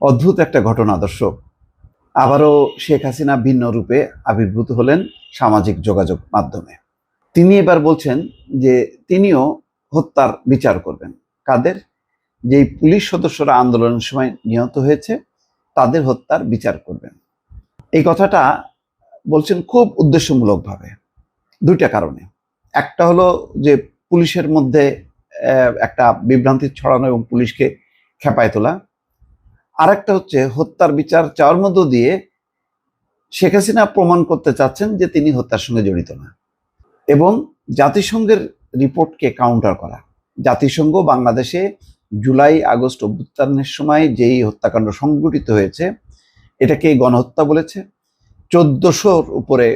অদ্ভুত একটা ঘটনা, দর্শক। আবারও শেখ হাসিনা ভিন্ন রূপে আবির্ভূত হলেন সামাজিক যোগাযোগ মাধ্যমে। তিনি এবার বলছেন যে তিনিও হত্যার বিচার করবেন। কাদের? যেই পুলিশ সদস্যরা আন্দোলনের সময় নিহত হয়েছে, তাদের হত্যার বিচার করবেন। এই কথাটা বলছেন খুব উদ্দেশ্যমূলকভাবে। দুইটা কারণে। একটা হলো যে পুলিশের মধ্যে একটা বিভ্রান্তি ছড়ানো এবং পুলিশকে খেপায় তোলা। আরেকটা হচ্ছে হত্যার বিচার চাওয়ার মধ্য দিয়ে শেখ হাসিনা প্রমাণ করতে চাচ্ছেন যে তিনি হত্যার সঙ্গে জড়িত না। এবং জাতিসংঘের রিপোর্টকে কাউন্টার করা। জাতিসংঘ বাংলাদেশে জুলাই আগস্ট অভ্যুত্থানের সময় যেই হত্যাকাণ্ড সংঘটিত হয়েছে এটাকে গণহত্যা বলেছে। চোদ্দশোর উপরে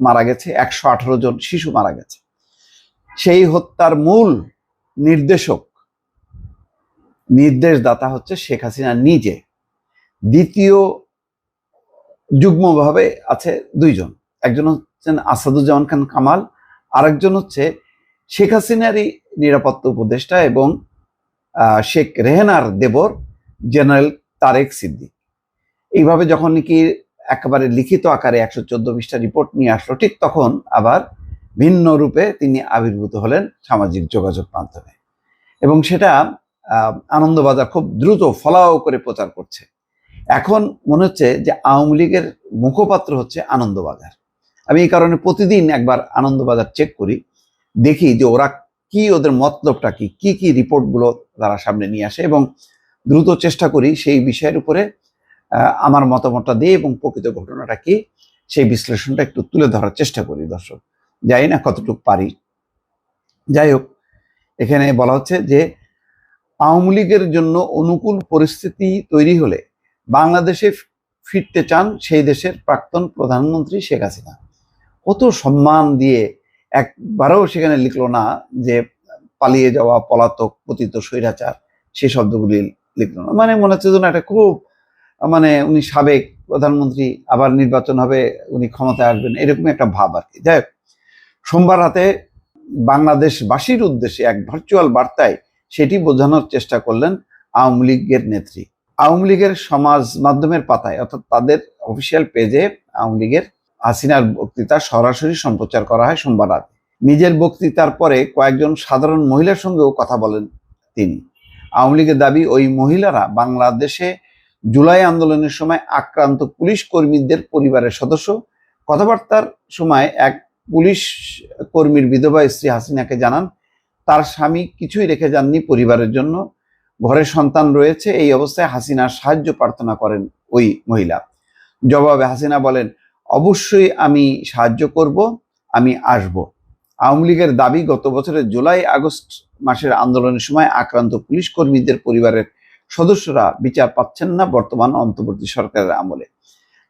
মারা গেছে, একশো আঠারো জন শিশু মারা গেছে। সেই হত্যার মূল নির্দেশক নির্দেশদাতা হচ্ছে শেখ হাসিনা নিজে। দ্বিতীয় যুগ্মভাবে আছে দুইজন। একজন হচ্ছেন আসাদুজ্জামান খান কামাল, আরেকজন হচ্ছে শেখ হাসিনারই নিরাপত্তা উপদেষ্টা এবং শেখ রেহেনার দেবর, জেনারেল তারেক সিদ্দিক। এইভাবে যখন নাকি একেবারে লিখিত আকারে একশো চোদ্দ পৃষ্ঠা রিপোর্ট নিয়ে আসলো, ঠিক তখন আবার ভিন্ন রূপে তিনি আবির্ভূত হলেন সামাজিক যোগাযোগ মাধ্যমে। এবং সেটা আনন্দবাজার খুব দ্রুত ফলাও করে প্রচার করছে। এখন মনে হচ্ছে যে আওয়ামী লীগের মুখপাত্র হচ্ছে আনন্দবাজার আমি এই কারণে প্রতিদিন একবার আনন্দবাজার চেক করি, দেখি যে ওরা কি ওদের মতলবটা কি কি কি রিপোর্টগুলো তারা সামনে নিয়ে আসে এবং দ্রুত চেষ্টা করি সেই বিষয়ের উপরে আমার মতামতটা দিয়ে এবং প্রকৃত ঘটনাটা কি, সেই বিশ্লেষণটা একটু তুলে ধরার চেষ্টা করি দর্শক। যাই না কতটুকু পারি। যাই হোক, এখানে বলা হচ্ছে যে আওয়ামী লীগের জন্য অনুকূল পরিস্থিতি তৈরি হলে বাংলাদেশে ফিরতে চান সেই দেশের প্রাক্তন প্রধানমন্ত্রী শেখ হাসিনা। কত সম্মান দিয়ে একবারও সেখানে লিখলো না যে পালিয়ে যাওয়া পলাতক পতিত স্বৈরাচার সেই শব্দগুলি লিখলো না। মানে মনে হচ্ছে যেন একটা খুব মানে উনি সাবেক প্রধানমন্ত্রী আবার নির্বাচন হবে উনি ক্ষমতায় আসবেন এরকম একটা ভাব আর কি। যাই হোক, সোমবার রাতে বাংলাদেশবাসীর উদ্দেশ্যে এক ভার্চুয়াল বার্তায় সেটি বোঝানোর চেষ্টা করলেন আওয়ামী লীগের নেত্রী। আওয়ামী লীগের সমাজ মাধ্যমের পাতায়, অর্থাৎ তাদের অফিসিয়াল পেজে আওয়ামী লীগের হাসিনার বক্তৃতা সরাসরি সম্প্রচার করা হয় সোমবার রাত। নিজের বক্তৃতার পরে কয়েকজন সাধারণ মহিলার সঙ্গেও কথা বলেন তিনি। আওয়ামী লীগের দাবি, ওই মহিলারা বাংলাদেশে জুলাই আন্দোলনের সময় আক্রান্ত পুলিশ কর্মীদের পরিবারের সদস্য। কথাবার্তার সময় এক পুলিশ কর্মীর বিধবা স্ত্রী হাসিনাকে জানান তার স্বামী কিছুই রেখে যাননি পরিবারের জন্য। ঘরে সন্তান রয়েছে, এই অবস্থায় হাসিনার সাহায্য প্রার্থনা করেন ওই মহিলা। জবাবে হাসিনা বলেন, অবশ্যই আমি সাহায্য করব, আমি আসব। আওয়ামী লীগের দাবি, গত বছরের জুলাই আগস্ট মাসের আন্দোলনের সময় আক্রান্ত পুলিশ কর্মীদের পরিবারের সদস্যরা বিচার পাচ্ছেন না বর্তমান অন্তর্বর্তী সরকারের আমলে।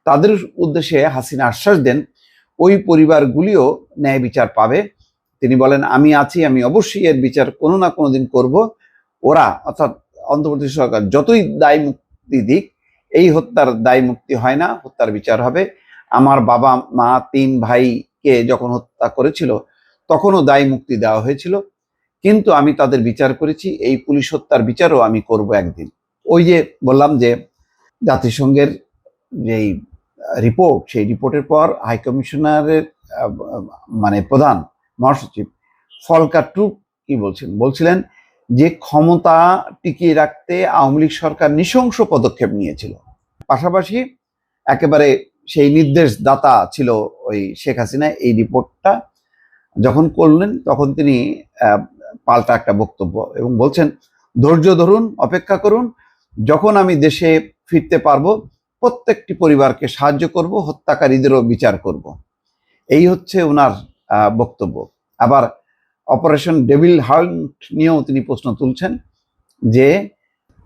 তাদের উদ্দেশ্যে হাসিনা আশ্বাস দেন, ওই পরিবারগুলিও ন্যায় বিচার পাবে। তিনি বলেন, আমি আছি, আমি অবশ্যই এর বিচার কোনো না কোনো দিন করব। ওরা, অর্থাৎ অন্তর্বর্তী সরকার যতই দায় মুক্তি দিক, এই হত্যার দায় মুক্তি হয় না, হত্যার বিচার হবে। আমার বাবা, মা, তিন ভাইকে যখন হত্যা করেছিল, তখনও দায় মুক্তি দেওয়া হয়েছিল। কিন্তু আমি তাদের বিচার করেছি, এই পুলিশ হত্যার বিচারও আমি করব একদিন। ওই যে বললাম যে, জাতিসংঘের যেই রিপোর্ট, সেই রিপোর্টের পর হাইকমিশনারের মানে প্রধান মহাসচিব ফলকার ট্রুপ কি বলছেন? বলছিলেন যে ক্ষমতা টিকিয়ে রাখতে আওয়ামী লীগ সরকার নৃশংস পদক্ষেপ নিয়েছিল। পাশাপাশি একেবারে সেই নির্দেশদাতা ছিল ওই শেখ হাসিনা, এই রিপোর্টটা যখন করলেন তখন তিনি পাল্টা একটা বক্তব্য এবং বলছেন, ধৈর্য ধরুন, অপেক্ষা করুন, যখন আমি দেশে ফিরতে পারব, প্রত্যেকটি পরিবারকে সাহায্য করব, হত্যাকারীদেরও বিচার করব। এই হচ্ছে ওনার বক্তব্য। আবার অপারেশন ডেভিল হান্ট নিয়েও তিনি প্রশ্ন তুলছেন যে,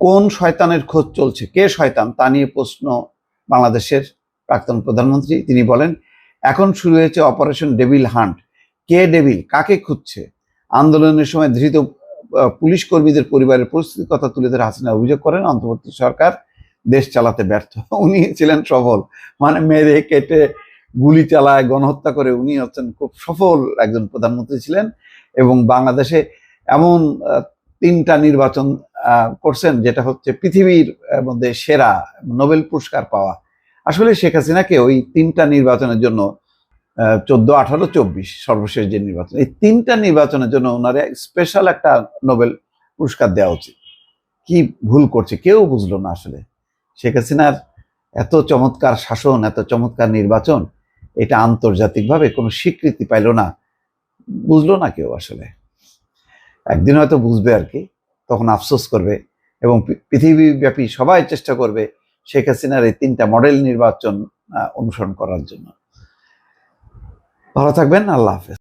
কোন শয়তানের খোঁজ চলছে? কে শয়তান? তা নিয়ে প্রশ্ন বাংলাদেশের প্রাক্তন প্রধানমন্ত্রী। তিনি বলেন, এখন শুরু হয়েছে অপারেশন ডেভিল হান্ট। কে ডেভিল? কাকে খুঁজছে? আন্দোলনের সময় ধৃত পুলিশ কর্মীদের পরিবারের পরিস্থিতির কথা তুলে ধরে হাসিনা অভিযোগ করেন, অন্তর্বর্তী সরকার দেশ চালাতে ব্যর্থ। উনি ছিলেন সফল মানে মেরে, কেটে গুলি চালায়, গণহত্যা করে উনি হচ্ছেন খুব সফল একজন প্রধানমন্ত্রী ছিলেন এবং বাংলাদেশে এমন তিনটা নির্বাচন করছেন যেটা হচ্ছে পৃথিবীর মধ্যে সেরা নোবেল পুরস্কার পাওয়া। আসলে শেখ হাসিনাকে ওই তিনটা নির্বাচনের জন্য চোদ্দ, আঠারো, চব্বিশ সর্বশেষ যে নির্বাচন, এই তিনটা নির্বাচনের জন্য ওনারে স্পেশাল একটা নোবেল পুরস্কার দেওয়া উচিত। কি ভুল করছে কেউ বুঝলো না আসলে। শেখ হাসিনার এত চমৎকার শাসন, এত চমৎকার নির্বাচন এটা আন্তর্জাতিকভাবে কোনো স্বীকৃতি পাইল না। বুঝলো না কেউ আসলে। একদিন হয়তো বুঝবে আর কি, তখন আফসোস করবে এবং পৃথিবীব্যাপী সবাই চেষ্টা করবে শেখ হাসিনার এই তিনটা মডেল নির্বাচন অনুসরণ করার জন্য। ভালো থাকবেন, আল্লাহ হাফেজ।